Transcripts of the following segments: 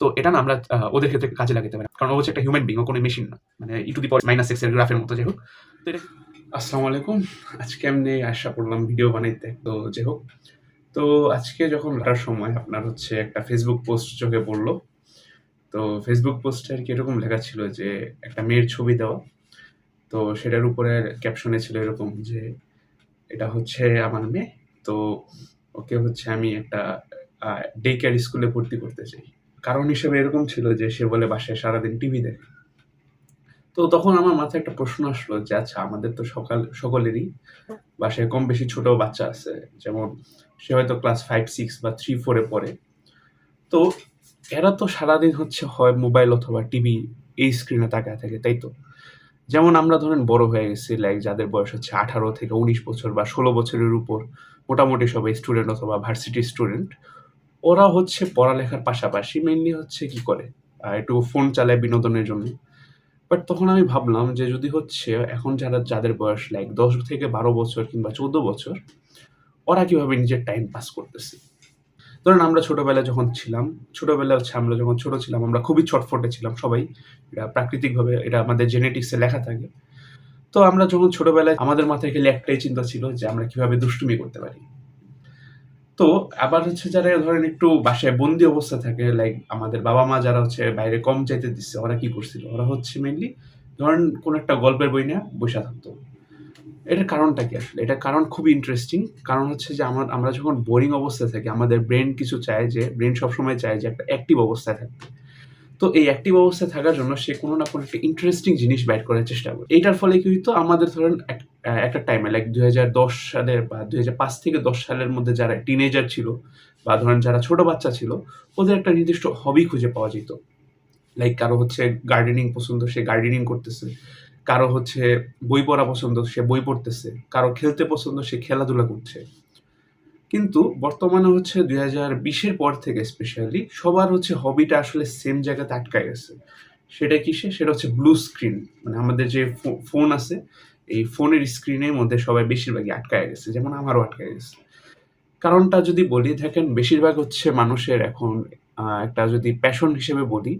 তো এটা না আমরা ওদের ক্ষেত্রে কাজে লাগাতে পারি কারণ ও হচ্ছে একটা হিউম্যান বিং ও কোনো মেশিন না। মানে e to the power minus এক্সের গ্রাফের মতো, যাই হোক। তো এটা আসসালামু আলাইকুম। আজকে এমনি আশা করলাম ভিডিও বানাইতে। তো যাই হোক। তো আজকে যখন লাটার সময় আপনার হচ্ছে একটা ফেসবুক পোস্ট চোখে পড়ল। তো ফেসবুক পোস্টে আর কি এরকম লেখা ছিল যে, একটা মেয়ের ছবি দেওয়া। তো সেটার উপরে ক্যাপশনে ছিল এরকম যে, এটা হচ্ছে আমার মেয়ে। তো ওকে হচ্ছে আমি একটা ডে কেয়ার স্কুলে ভর্তি করতে চাই। কারণ হিসেবে এরকম ছিল যে সে বলে বাসায় সারাদিন টিভি দেখে। তো তখন আমার মাথায় একটা প্রশ্ন আসলো যে আচ্ছা আমাদের তো সকাল, সকলেরই বাসায় কম বেশি ছোট বাচ্চা আছে। যেমন সে হয়তো ক্লাস ফাইভ সিক্স বা থ্রি ফোরে পড়ে। তো এরা তো সারাদিন হচ্ছে হয় মোবাইল অথবা টিভি এই স্ক্রিনে তাকায় থাকে, তাই তো? যেমন আমরা ধরেন বড় হয়ে গেছি লাইক যাদের বয়স হচ্ছে আঠারো থেকে উনিশ বছর বা ষোলো বছরের উপর, মোটামুটি সবাই স্টুডেন্ট অথবা ভার্সিটি স্টুডেন্ট ওরা হচ্ছে পড়ালেখার পাশাপাশি মেনলি হচ্ছে কি করে? একটু ফোন চালায় বিনোদনের জন্য। বাট তখন আমি ভাবলাম যে যদি হচ্ছে এখন যারা, যাদের বয়স লাইক দশ থেকে বারো বছর কিংবা চোদ্দ বছর, ওরা কীভাবে নিজের টাইম পাস করতেছে? ধরেন আমরা ছোটবেলায় যখন ছিলাম, ছোটবেলায় হচ্ছে আমরা যখন ছোট ছিলাম, আমরা খুবই ছটফটে ছিলাম সবাই। এটা প্রাকৃতিকভাবে, এটা আমাদের জেনেটিক্সে লেখা থাকে। তো আমরা যখন ছোটবেলায়, আমাদের মাথায় খেলে একটাই চিন্তা ছিল যে আমরা কীভাবে দুষ্টুমি করতে পারি। তো আবার হচ্ছে যারা ধরেন একটু বাসায় বন্দি অবস্থা থাকে লাইক আমাদের বাবা মা যারা হচ্ছে বাইরে কম চাইতে দিচ্ছে, ওরা কি করছিল? ওরা হচ্ছে মেনলি ধরেন কোন একটা গল্পের বই নিয়ে বসে থাকতো। এটার কারণটা কি আসলে? এটার কারণ খুবই ইন্টারেস্টিং কারণ হচ্ছে যে আমার, আমরা যখন বোরিং অবস্থায় থাকি, আমাদের ব্রেন কিছু চায় যে ব্রেন সবসময় চায় যে একটা অ্যাক্টিভ অবস্থায় থাকতে। তো এই অ্যাক্টিভ অবস্থায় থাকার জন্য সে কোনো না কোনো একটা ইন্টারেস্টিং জিনিস বাইর করার চেষ্টা করে। এইটার ফলে কি হইতো? আমাদের ধরেন এক- একটা টাইমে লাইক দুই হাজার দশ সালের বা দুই হাজার পাঁচ থেকে দশ সালের মধ্যে যারা টিনেজার ছিল বা ধরেন যারা ছোট বাচ্চা ছিল, ওদের একটা নির্দিষ্ট হবি খুঁজে পাওয়া যেত। লাইক কারও হচ্ছে গার্ডেনিং পছন্দ, সে গার্ডেনিং করতেছে। কারও হচ্ছে বই পড়া পছন্দ, সে বই পড়তেছে। কারও খেলতে পছন্দ, সে খেলাধুলা করছে। কিন্তু বর্তমানে হচ্ছে দুই হাজার বিশের পর থেকে স্পেশালি সবার হচ্ছে হবিটা আসলে সেম জায়গাতে আটকায় গেছে। সেটা কিসে? সেটা হচ্ছে ব্লু স্ক্রিন মানে আমাদের যে ফোন আছে, এই ফোনের স্ক্রিনের মধ্যে সবাই বেশিরভাগই আটকায় গেছে, যেমন আমারও আটকায় গেছে। কারণটা যদি বলি, দেখেন, বেশিরভাগ হচ্ছে মানুষের এখন একটা যদি প্যাশন হিসেবে বলি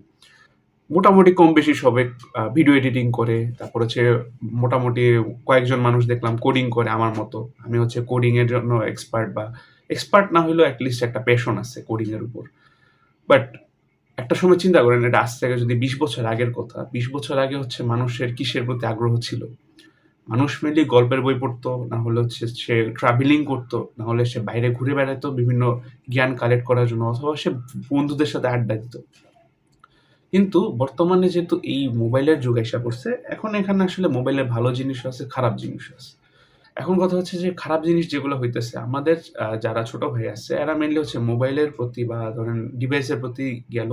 মোটামুটি কম বেশি সবে ভিডিও এডিটিং করে, তারপর হচ্ছে মোটামুটি কয়েকজন মানুষ দেখলাম কোডিং করে আমার মতো। আমি হচ্ছে কোডিং এর জন্য এক্সপার্ট বা এক্সপার্ট না হলেও অ্যাটলিস্ট একটা প্যাশন আছে কোডিং এর উপর। বাট একটা সময় চিন্তা করেন, এটা আজ থেকে যদি বিশ বছর আগের কথা, বিশ বছর আগে হচ্ছে মানুষের কিসের প্রতি আগ্রহ ছিল? মানুষ মেনলি গল্পের বই পড়তো, না হলে হচ্ছে সে ট্রাভেলিং করতো, না হলে সে বাইরে ঘুরে বেড়াতো বিভিন্ন জ্ঞান কালেক্ট করার জন্য, অথবা সে বন্ধুদের সাথে আড্ডা দিত। কিন্তু বর্তমানে যেহেতু এই মোবাইলের যুগ এসে পড়ছে, এখন এখানে আসলে মোবাইলের ভালো জিনিস আছে, খারাপ জিনিস আছে। এখন কথা হচ্ছে যে, খারাপ জিনিস যেগুলো হইতেছে, আমাদের যারা ছোট ভাই আছে, এরা মেনলি হচ্ছে মোবাইলের প্রতি বা ধরেন ডিভাইসের প্রতি গেল।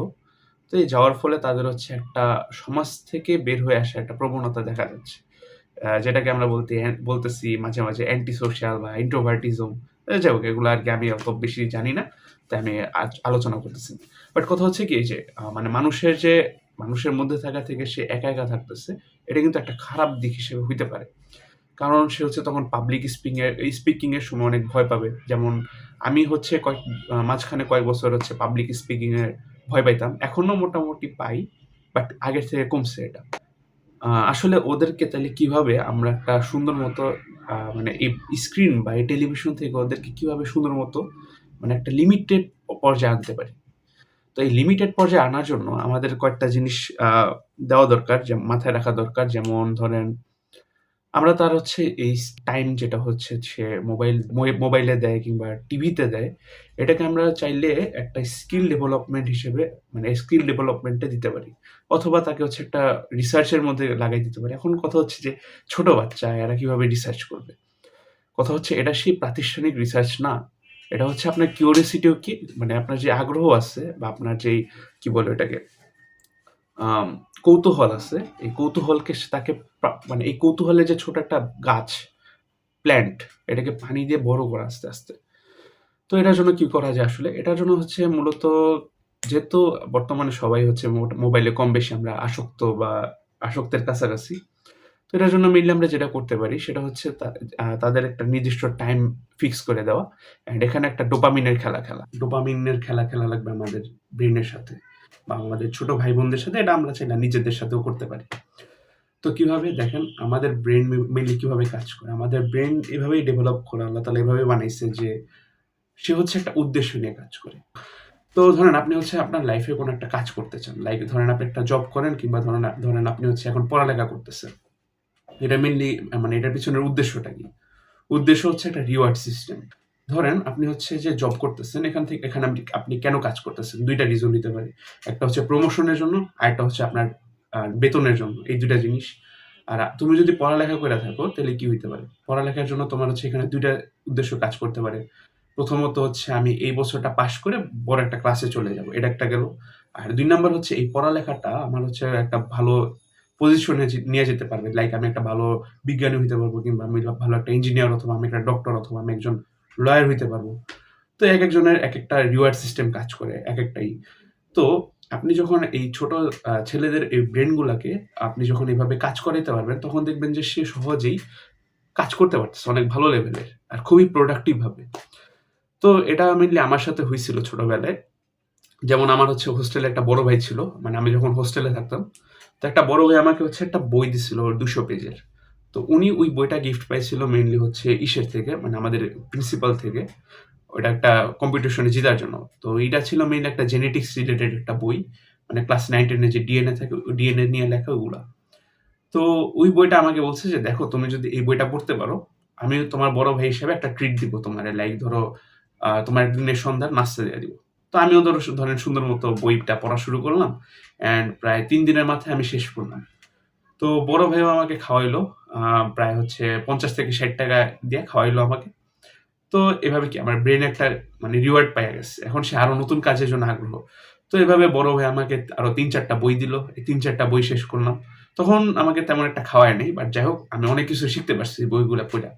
তো এই যাওয়ার ফলে তাদের হচ্ছে একটা সমাজ থেকে বের হয়ে আসা একটা প্রবণতা দেখা যাচ্ছে। যেটাকে আমরা বলতে, বলতেছি মাঝে মাঝে অ্যান্টি সোশ্যাল বা ইন্ট্রোভার্টিজম যাই হোক, এগুলো আর কি আমি অত বেশি জানি না। তাই আমি আলোচনা করতেছি। বাট কথা হচ্ছে কি যে মানে মানুষের যে, মানুষের মধ্যে থাকা থেকে সে একা একা থাকতেছে, এটা কিন্তু একটা খারাপ দিক হিসেবে হইতে পারে। কারণ সে হচ্ছে তখন পাবলিক স্পিকিং এর স্পিকিং এর সময় অনেক ভয় পাবে। যেমন আমি হচ্ছে কয়েক মাঝখানে কয়েক বছর হচ্ছে পাবলিক স্পিকিং এর ভয় পাইতাম। এখনও মোটামুটি পাই বাট আগের থেকে কমছে এটা। আসলে ওদেরকে তাহলে কীভাবে আমরা একটা সুন্দর মতো মানে এই স্ক্রিন বা এই টেলিভিশন থেকে ওদেরকে কীভাবে সুন্দর মতো মানে একটা লিমিটেড পর্যায়ে আনতে পারি। তো এই লিমিটেড পর্যায়ে আনার জন্য আমাদের কয়েকটা জিনিস দেওয়া দরকার যে মাথায় রাখা দরকার। যেমন ধরেন, আমরা তার হচ্ছে এই টাইম যেটা হচ্ছে সে মোবাইল মোবাইলে দেয় কিংবা টিভিতে দেয়, এটাকে আমরা চাইলে একটা স্কিল ডেভেলপমেন্ট হিসেবে মানে স্কিল ডেভেলপমেন্টে দিতে পারি। অথবা তাকে হচ্ছে একটা রিসার্চের মধ্যে লাগাই দিতে পারি। এখন কথা হচ্ছে যে ছোট বাচ্চা, এরা কীভাবে রিসার্চ করবে? কথা হচ্ছে, এটা সেই প্রাতিষ্ঠানিক রিসার্চ না। এটা হচ্ছে আপনার কিউরিয়াসিটিও কি মানে আপনার যে আগ্রহ আছে বা আপনার যেই, কি বলে এটাকে কৌতূহল আছে, এই কৌতূহলকে তাকে মানে এই কৌতূহলের যে ছোট একটা গাছ প্ল্যান্ট এটাকে পানি দিয়ে বড় করা আস্তে আস্তে। তো এটার জন্য কি করা যায় আসলে? এটার জন্য হচ্ছে মূলত যেহেতু বর্তমানে সবাই হচ্ছে মোবাইলে কম বেশি আমরা আসক্ত বা আসক্তের কাছাকাছি এটার জন্য মিললে আমরা যেটা করতে পারি সেটা হচ্ছে তাদের একটা নির্দিষ্ট টাইম ফিক্স করে দেওয়া অ্যান্ড এখানে একটা ডোপামিনের খেলা খেলা। ডোপামিনের খেলা খেলা লাগবে আমাদের ব্রেনের সাথে বা আমাদের ছোট ভাই বোনদের সাথে, এটা আমরা চাই না নিজেদের সাথেও করতে পারি। তো কীভাবে? দেখেন, আমাদের ব্রেন মেনলি কীভাবে কাজ করে? আমাদের ব্রেন এভাবেই ডেভেলপ করে, আল্লাহ তালা এভাবে বানাইছে যে সে হচ্ছে একটা উদ্দেশ্য নিয়ে কাজ করে। তো ধরেন আপনি হচ্ছে আপনার লাইফে কোনো একটা কাজ করতে চান লাইক ধরেন আপনি একটা জব করেন কিংবা ধরেন ধরেন আপনি হচ্ছে এখন পড়ালেখা করতেছেন। এটা মেনলি মানে এটার পিছনের উদ্দেশ্যটা কি? উদ্দেশ্য হচ্ছে একটা রিওয়ার্ড সিস্টেম ধরেন আপনি হচ্ছে যে জব করতেছেন, এখান থেকে, এখানে আপনি আপনি কেন কাজ করতেছেন? দুইটা রিজন দিতে পারে। একটা হচ্ছে প্রমোশনের জন্য, আর একটা হচ্ছে আপনার বেতনের জন্য, এই দুইটা জিনিস। আর তুমি যদি পড়ালেখা করে থাকো, তাহলে কি হইতে পারে? পড়ালেখার জন্য তোমার হচ্ছে এখানে দুইটা উদ্দেশ্য কাজ করতে পারে। প্রথমত হচ্ছে আমি এই বছরটা পাশ করে বড় একটা ক্লাসে চলে যাব, এটা একটা গেল। আর দুই নাম্বার হচ্ছে এই পড়ালেখাটা আমার হচ্ছে একটা ভালো পজিশনে নিয়ে যেতে পারবে। লাইক আমি একটা ভালো বিজ্ঞানী হইতে পারব কিংবা আমি ভালো একটা ইঞ্জিনিয়ার অথবা আমি একটা ডক্টর অথবা আমি একজন লয়ার হইতে পারব। তো এক একজনের এক একটা রিওয়ার্ড সিস্টেম কাজ করে, এক একটাই। তো আপনি যখন এই ছোট ছেলেদের এই ব্রেনগুলোকে আপনি যখন এইভাবে কাজ করাইতে পারবেন, তখন দেখবেন যে সে সহজেই কাজ করতে পারতেছে অনেক ভালো লেভেলের আর খুবই প্রোডাক্টিভভাবে তো এটা মেনলি আমার সাথে হয়েছিল ছোটবেলায়। যেমন আমার হচ্ছে হোস্টেলে একটা বড় ভাই ছিল মানে আমি যখন হোস্টেলে থাকতাম তো একটা বড় ভাই আমাকে হচ্ছে একটা বই দিছিল দুশো পেজের। তো উনি ওই বইটা গিফট পাইছিল মেনলি হচ্ছে ইসের থেকে মানে আমাদের প্রিন্সিপাল থেকে। ওটা একটা কম্পিটিশনে জেতার জন্য। তো এইটা ছিল মেইন একটা জেনেটিক্স রিলেটেড একটা বই। মানে ক্লাস নাইন টেনে যে ডিএনএ থাকে ডিএনএ নিয়ে লেখা ওগুলা তো ওই বইটা আমাকে বলছে যে, দেখো, তুমি যদি এই বইটা পড়তে পারো আমি তোমার বড় ভাই হিসেবে একটা ট্রিট দিব তোমার। লাইক ধরো তোমার একদিনের সন্ধ্যার নাস্তা দিয়ে দিব। তো আমিও ধরো ধরেন সুন্দর মতো বইটা পড়া শুরু করলাম অ্যান্ড প্রায় তিন দিনের মাথায় আমি শেষ করলাম। তো বড় ভাইও আমাকে খাওয়াইলো প্রায় হচ্ছে পঞ্চাশ থেকে ষাট টাকা দিয়ে খাওয়াইলো আমাকে। তো এভাবে কি আমার ব্রেন একটা মানে রিওয়ার্ড পাইয়া গেছে। এখন সে আরও নতুন কাজের জন্য আগ্রহ। তো এভাবে বড় ভাই আমাকে আরও তিন চারটা বই দিল, এই তিন চারটা বই শেষ করলাম। তখন আমাকে তেমন একটা খাওয়ায় নেই বাট যাই হোক, আমি অনেক কিছু শিখতে পারছি বইগুলো পড়া।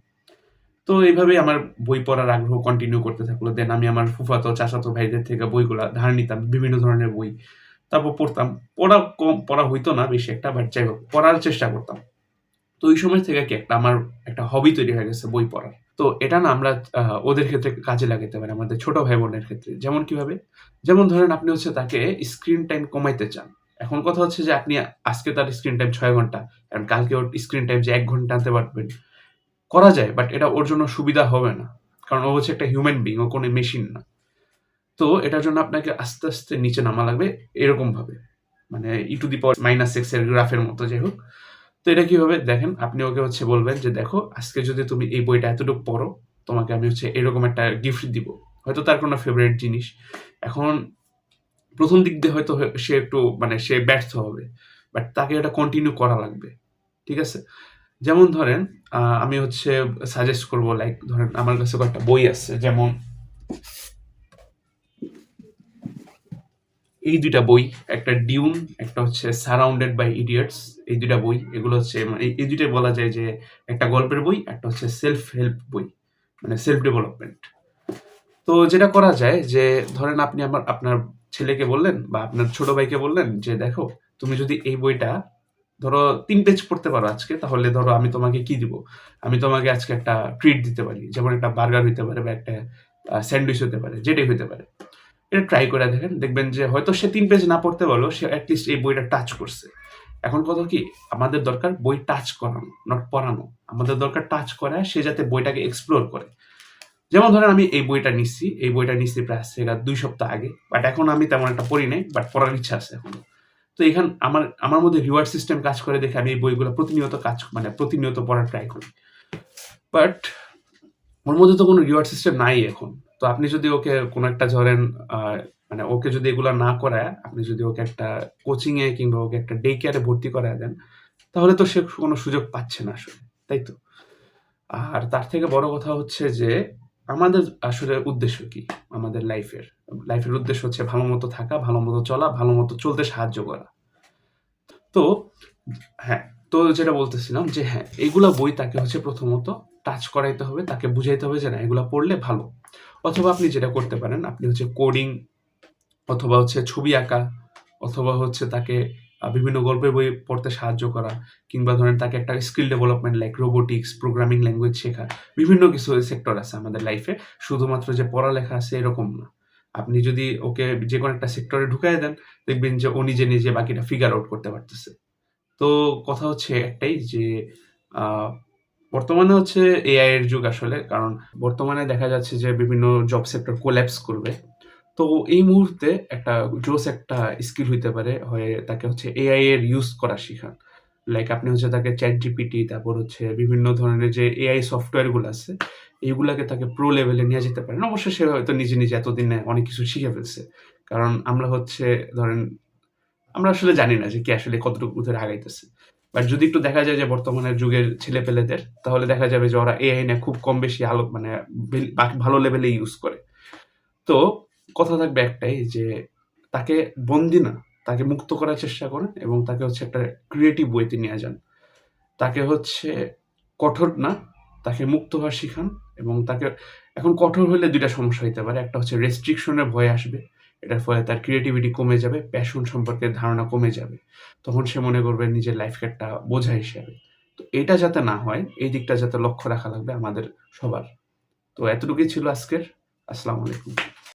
তো এইভাবেই আমার বই পড়ার আগ্রহ কন্টিনিউ করতে থাকল। দেন আমি আমার ফুফাতো, চাচাতো ভাইদের থেকে বইগুলা ধার নিতাম, বিভিন্ন ধরনের বই। তারপর পড়তাম। পড়া কম পড়া হইতো না বেশি একটা বাট যাই হোক, পড়ার চেষ্টা করতাম। তো ওই সময় থেকে কি একটা আমার একটা হবি তৈরি হয়ে গেছে বই পড়ার। তো এটা না আমরা ওদের ক্ষেত্রে কাজে লাগাতে পারি, আমাদের ছোট ভাই বোনের ক্ষেত্রে। যেমন কীভাবে? যেমন ধরেন আপনি হচ্ছে তাকে স্ক্রিন টাইম কমাইতে চান। এখন কথা হচ্ছে যে আপনি আজকে তার স্ক্রিন টাইম ছয় ঘণ্টা, কারণ কালকে ওর স্ক্রিন টাইম যে এক ঘণ্টা আনতে পারবেন করা যায় বাট এটা ওর জন্য সুবিধা হবে না। কারণ ও হচ্ছে একটা হিউম্যান বিং ও কোনো মেশিন না। তো এটার জন্য আপনাকে আস্তে আস্তে নিচে নামা লাগবে এরকমভাবে মানে e to the power minus এক্সের গ্রাফের মতো, যাই হোক। তো এটা কীভাবে দেখেন? আপনি ওকে হচ্ছে বলবেন যে, দেখো, আজকে যদি তুমি এই বইটা এতটুকু পড়ো, তোমাকে আমি হচ্ছে এরকম একটা গিফট দিব। হয়তো তার কোনো ফেভারিট জিনিস। এখন প্রথম দিক দিয়ে হয়তো সে একটু মানে সে ব্যর্থ হবে বাট তাকে এটা কন্টিনিউ করা লাগবে। ঠিক আছে? যেমন ধরেন আমি হচ্ছে সাজেস্ট করব লাইক ধরেন আমার কাছে কয়েকটা বই আছে, যেমন এই দুইটা বই, একটা ডিউন একটা হচ্ছে সারাউন্ডেড বাই ইডিয়টস এই দুইটা বই, এগুলো হচ্ছে মানে এই- দুইটাই বলা যায় যে একটা গল্পের বই, একটা হচ্ছে সেলফ হেল্প বই মানে সেলফ ডেভেলপমেন্ট তো যেটা করা যায় যে, ধরেন আপনি আমার, আপনার ছেলেকে বললেন বা আপনার ছোট ভাইকে বললেন যে, দেখো, তুমি যদি এই বইটা ধরো তিন পেজ পড়তে পারো আজকে, তাহলে ধরো আমি তোমাকে কি দিব? আমি তোমাকে আজকে একটা ট্রিট দিতে পারি, যেমন একটা বার্গার হইতে পারে বা একটা স্যান্ডউইচ হতে পারে, যেটাই হতে পারে। এটা ট্রাই করে দেখেন, দেখবেন যে হয়তো সে তিন পেজ না পড়তে পারল সে অ্যাটলিস্ট এই বইটা টাচ করছে। এখন কথা কি, আমাদের দরকার বই টাচ করানো নট পড়ানো। আমাদের দরকার টাচ করা সে যাতে বইটাকে এক্সপ্লোর করে। যেমন ধরেন আমি এই বইটা নিচ্ছি এই বইটা নিচ্ছি প্রায় দুই সপ্তাহ আগে বাট এখন আমি তেমন একটা পড়ি নাই বাট পড়ার ইচ্ছা আছে এখন। তো এখান, আমার আমার মধ্যে রিওয়ার্ড সিস্টেম কাজ করে দেখে আমি এই বইগুলো প্রতিনিয়ত কাজ মানে প্রতিনিয়ত পড়ার ট্রাই করি। বাট ওর মধ্যে তো কোনো রিওয়ার্ড সিস্টেম নাই এখন। তো আপনি যদি ওকে কোনো একটা ধরেন মানে ওকে যদি এগুলো না করায়, আপনি যদি ওকে একটা কোচিংয়ে কিংবা ওকে একটা ডে কেয়ারে ভর্তি করায় দেন, তাহলে তো সে কোনো সুযোগ পাচ্ছে না আসলে, তাই তো? আর তার থেকে বড় কথা হচ্ছে যে আমাদের আসলে উদ্দেশ্য কি? আমাদের লাইফের লাইফের উদ্দেশ্য হচ্ছে ভালো মতো থাকা, ভালো মতো চলা, ভালো মতো চলতে সাহায্য করা। তো হ্যাঁ তো যেটা বলতেছিলাম যে হ্যাঁ এগুলা বই তাকে হচ্ছে প্রথমত টাচ করাইতে হবে, তাকে বুঝাইতে হবে যে, না, এগুলা পড়লে ভালো। অথবা আপনি যেটা করতে পারেন, আপনি হচ্ছে কোডিং অথবা হচ্ছে ছবি আঁকা, অথবা হচ্ছে তাকে বিভিন্ন গল্পের বই পড়তে সাহায্য করা কিংবা ধরেন তাকে একটা skill development like robotics programming language শেখা, বিভিন্ন কিছু সেক্টর আছে আমাদের লাইফে শুধুমাত্র যে পড়ালেখা আছে এরকম না। আপনি যদি ওকে যে কোনো একটা সেক্টরে ঢুকাই দেন, দেখবেন যে ও নিজে নিজে বাকিটা ফিগার আউট করতে পারতেছে। তো কথা হচ্ছে একটাই যে বর্তমানে হচ্ছে এআই এর যুগ আসলে, কারণ বর্তমানে দেখা যাচ্ছে যে বিভিন্ন জব সেক্টর কোল্যাপস করবে। তো এই মুহূর্তে একটা জোস একটা স্কিল হইতে পারে, হয় তাকে হচ্ছে এআই এর ইউজ করা শেখান। লাইক আপনি হচ্ছে তাকে চ্যাট জিপিটি তারপর হচ্ছে বিভিন্ন ধরনের যে এআই সফটওয়্যারগুলো আছে এইগুলাকে তাকে প্রো লেভেলে নিয়ে যেতে পারেন। অবশ্যই সে হয়তো নিজে নিজে এতদিনে অনেক কিছু শিখে ফেলছে। কারণ আমরা হচ্ছে ধরেন, আমরা আসলে জানি না যে কে আসলে কতটুকু ধরে আগাইতেছে। বাট যদি একটু দেখা যায় যে বর্তমানের যুগের ছেলে পেলেদের তাহলে দেখা যাবে যে ওরা এআই নিয়ে খুব কম বেশি আলো মানে ভালো লেভেলে ইউজ করে। তো কথা থাকবে একটাই যে তাকে বন্দি না, তাকে মুক্ত করার চেষ্টা করেন এবং তাকে হচ্ছে একটা ক্রিয়েটিভ ওয়েতে নিয়ে যান। তাকে হচ্ছে কঠোর না, তাকে মুক্ত হওয়া শিখান এবং তাকে, এখন কঠোর হলে দুইটা সমস্যা হতে পারে। একটা হচ্ছে রেস্ট্রিকশনের ভয় আসবে, এটার ফলে তার ক্রিয়েটিভিটি কমে যাবে প্যাশন সম্পর্কে ধারণা কমে যাবে। তখন সে মনে করবে নিজের লাইফকে একটা বোঝা হিসেবে। তো এটা যাতে না হয়, এই দিকটা যাতে লক্ষ্য রাখা লাগবে আমাদের সবার। তো এতটুকুই ছিল আজকের। আসসালামু আলাইকুম।